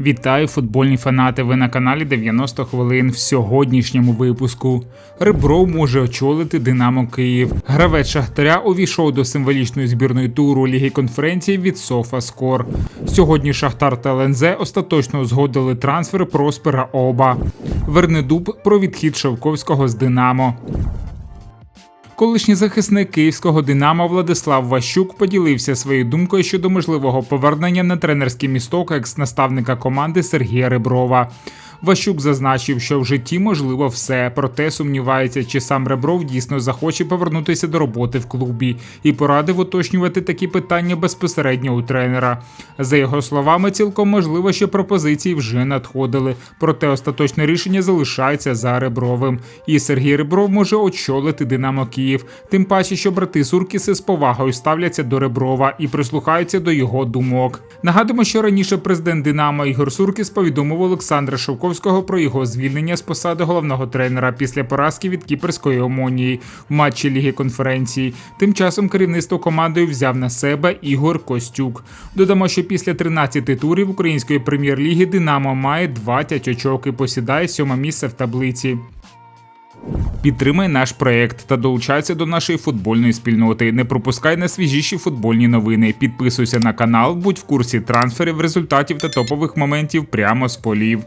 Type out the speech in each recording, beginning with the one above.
Вітаю, футбольні фанати. Ви на каналі 90 хвилин. В сьогоднішньому випуску Ребров може очолити Динамо Київ. Гравець Шахтаря увійшов до символічної збірної туру Ліги конференції від Софа Скор. Сьогодні Шахтар та ЛНЗ остаточно узгодили трансфер Проспера Оба. Вернедуб про відхід Шевковського з Динамо. Колишній захисник київського Динамо Владислав Ващук поділився своєю думкою щодо можливого повернення на тренерський місток екс-наставника команди Сергія Реброва. Ващук зазначив, що в житті можливо все, проте сумнівається, чи сам Ребров дійсно захоче повернутися до роботи в клубі і порадив уточнювати такі питання безпосередньо у тренера. За його словами, цілком можливо, що пропозиції вже надходили, проте остаточне рішення залишається за Ребровим. І Сергій Ребров може очолити Динамо Київ. Тим паче, що брати Суркіси з повагою ставляться до Реброва і прислухаються до його думок. Нагадуємо, що раніше президент Динамо Ігор Суркіс повідомив Олександра Шовковського про його звільнення з посади головного тренера після поразки від кіперської омонії в матчі Ліги конференції. Тим часом керівництво командою взяв на себе Ігор Костюк. Додамо, що після 13 турів української прем'єр-ліги Динамо має 20 очок і посідає сьоме місце в таблиці. Підтримай наш проект та долучайся до нашої футбольної спільноти. Не пропускай найсвіжіші футбольні новини. Підписуйся на канал, будь в курсі трансферів, результатів та топових моментів прямо з полів.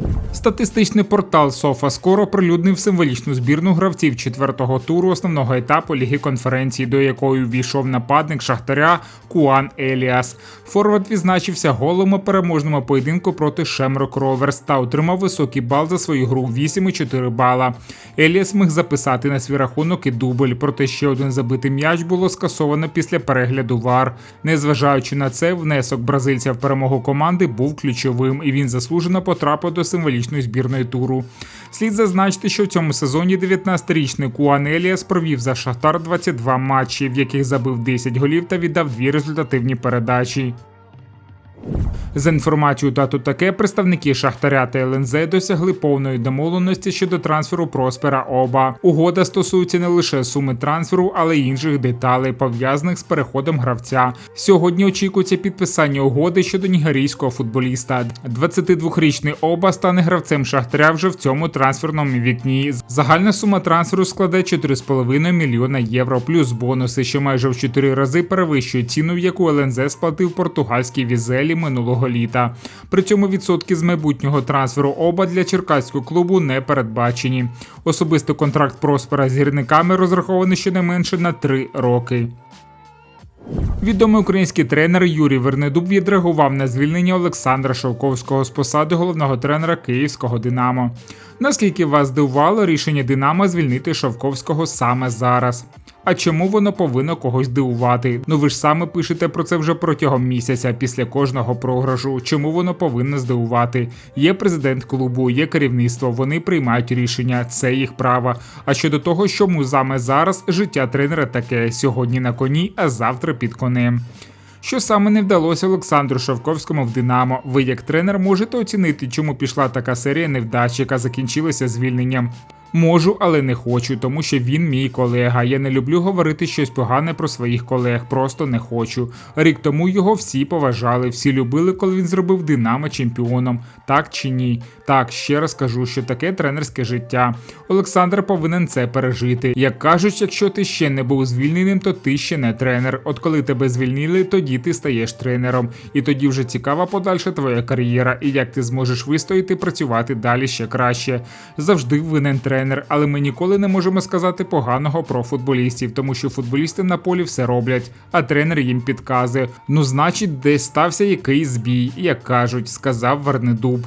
Thank you. Статистичний портал SofaScore оприлюднив символічну збірну гравців четвертого туру основного етапу Ліги конференції, до якої ввійшов нападник Шахтаря Куан Еліас. Форвард відзначився голом у переможному поєдинку проти Шемрок Роверс та отримав високий бал за свою гру 8,4 бала. Еліас міг записати на свій рахунок і дубль, проте ще один забитий м'яч було скасовано після перегляду ВАР. Незважаючи на це, внесок бразильця в перемогу команди був ключовим, і він заслужено потрапив до символічної збірної туру. Слід зазначити, що в цьому сезоні 19-річний Куан Еліас провів за Шахтар 22 матчі, в яких забив 10 голів та віддав дві результативні передачі. За інформацією тату таке, представники Шахтаря та ЛНЗ досягли повної домовленості щодо трансферу Проспера Оба. Угода стосується не лише суми трансферу, але й інших деталей, пов'язаних з переходом гравця. Сьогодні очікується підписання угоди щодо нігерійського футболіста. 22-річний Оба стане гравцем Шахтаря вже в цьому трансферному вікні. Загальна сума трансферу складе 4,5 мільйона євро, плюс бонуси, що майже в 4 рази перевищує ціну, яку ЛНЗ сплатив португальський візелі минулого літа. При цьому відсотки з майбутнього трансферу оба для черкаського клубу не передбачені. Особистий контракт Проспера з гірниками розрахований щонайменше на три роки. Відомий український тренер Юрій Вернедуб відреагував на звільнення Олександра Шовковського з посади головного тренера київського Динамо. Наскільки вас здивувало рішення Динамо звільнити Шовковського саме зараз? А чому воно повинно когось дивувати? Ну ви ж саме пишете про це вже протягом місяця після кожного програшу. Чому воно повинно здивувати? Є президент клубу, є керівництво, вони приймають рішення, це їх право. А щодо того, чому саме зараз життя тренера таке сьогодні на коні, а завтра під конем. Що саме не вдалося Олександру Шовковському в Динамо? Ви як тренер можете оцінити, чому пішла така серія невдач, яка закінчилася звільненням. Можу, але не хочу, тому що він мій колега. Я не люблю говорити щось погане про своїх колег, просто не хочу. Рік тому його всі поважали, всі любили, коли він зробив Динамо чемпіоном. Так чи ні? Так, ще раз кажу, що таке тренерське життя. Олександр повинен це пережити. Як кажуть, якщо ти ще не був звільненим, то ти ще не тренер. От коли тебе звільнили, тоді ти стаєш тренером. І тоді вже цікава подальша твоя кар'єра, і як ти зможеш вистояти працювати далі ще краще. Завжди винен тренер тренер, але ми ніколи не можемо сказати поганого про футболістів, тому що футболісти на полі все роблять, а тренер їм підказує. Ну, значить, десь стався якийсь збій, як кажуть, сказав Вернедуб.